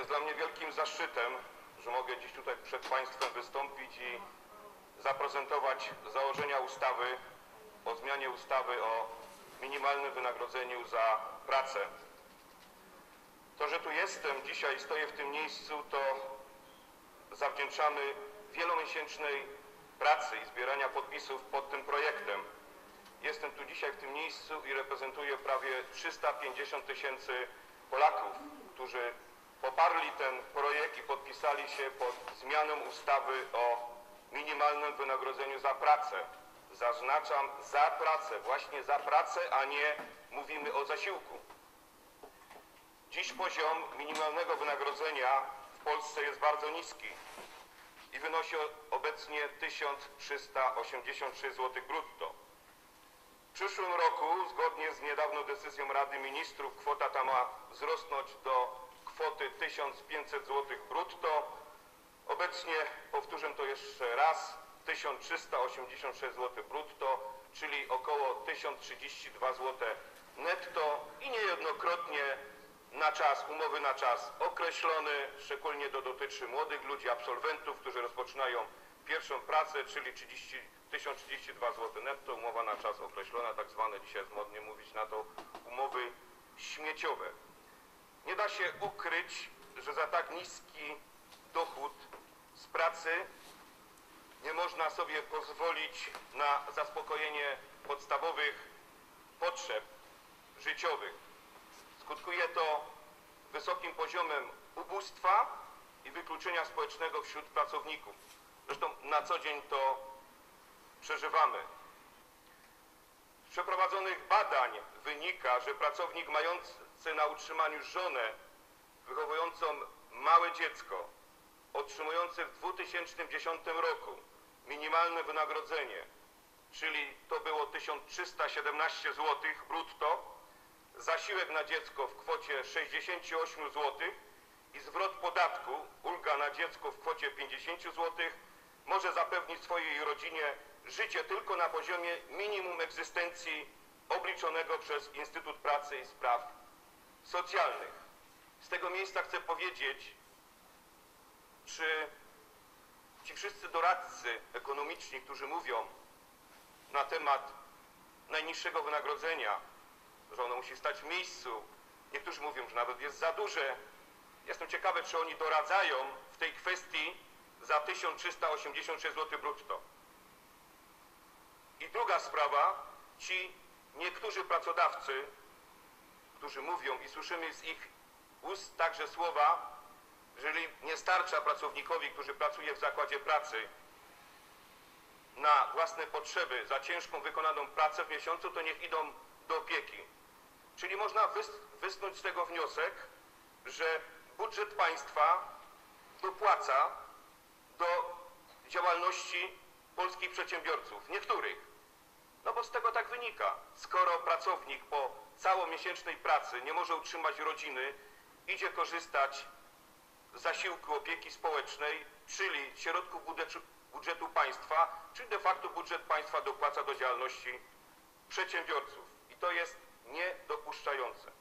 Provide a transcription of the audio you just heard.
Jest dla mnie wielkim zaszczytem, że mogę dziś tutaj przed Państwem wystąpić i zaprezentować założenia ustawy o zmianie ustawy o minimalnym wynagrodzeniu za pracę. To, że tu jestem dzisiaj, stoję w tym miejscu, to zawdzięczamy wielomiesięcznej pracy i zbierania podpisów pod tym projektem. Jestem tu dzisiaj w tym miejscu i reprezentuję prawie 350 tysięcy Polaków, którzy poparli ten projekt i podpisali się pod zmianą ustawy o minimalnym wynagrodzeniu za pracę. Zaznaczam za pracę, właśnie za pracę, a nie mówimy o zasiłku. Dziś poziom minimalnego wynagrodzenia w Polsce jest bardzo niski i wynosi obecnie 1386 zł brutto. W przyszłym roku, zgodnie z niedawną decyzją Rady Ministrów, kwota ta ma wzrosnąć do kwoty 1500 zł brutto. Obecnie, powtórzę to jeszcze raz, 1386 zł brutto, czyli około 1032 zł netto i niejednokrotnie na czas, umowy na czas określony, szczególnie to dotyczy młodych ludzi, absolwentów, którzy rozpoczynają pierwszą pracę, czyli 30, 1032 zł netto, umowa na czas określona, tak zwane dzisiaj jest modnie mówić na to umowy śmieciowe. Nie da się ukryć, że za tak niski dochód z pracy nie można sobie pozwolić na zaspokojenie podstawowych potrzeb życiowych. Skutkuje to wysokim poziomem ubóstwa i wykluczenia społecznego wśród pracowników. Zresztą na co dzień to przeżywamy. Z przeprowadzonych badań wynika, że pracownik mający na utrzymaniu żonę wychowującą małe dziecko, otrzymujący w 2010 roku minimalne wynagrodzenie, czyli to było 1317 zł brutto, zasiłek na dziecko w kwocie 68 zł i zwrot podatku, ulga na dziecko w kwocie 50 zł, może zapewnić swojej rodzinie życie tylko na poziomie minimum egzystencji obliczonego przez Instytut Pracy i Spraw Socjalnych. Z tego miejsca chcę powiedzieć, czy ci wszyscy doradcy ekonomiczni, którzy mówią na temat najniższego wynagrodzenia, że ono musi stać w miejscu, niektórzy mówią, że nawet jest za duże. Jestem ciekawy, czy oni doradzają w tej kwestii za 1386 zł brutto. I druga sprawa, ci niektórzy pracodawcy, którzy mówią i słyszymy z ich ust także słowa, jeżeli nie starcza pracownikowi, który pracuje w zakładzie pracy na własne potrzeby za ciężką wykonaną pracę w miesiącu, to niech idą do opieki. Czyli można wys wysnuć z tego wniosek, że budżet państwa dopłaca do działalności polskich przedsiębiorców, niektórych. No bo z tego tak wynika. Skoro pracownik po całomiesięcznej pracy nie może utrzymać rodziny, idzie korzystać z zasiłku opieki społecznej, czyli środków budżetu, budżetu państwa, czyli de facto budżet państwa dopłaca do działalności przedsiębiorców. I to jest niedopuszczające.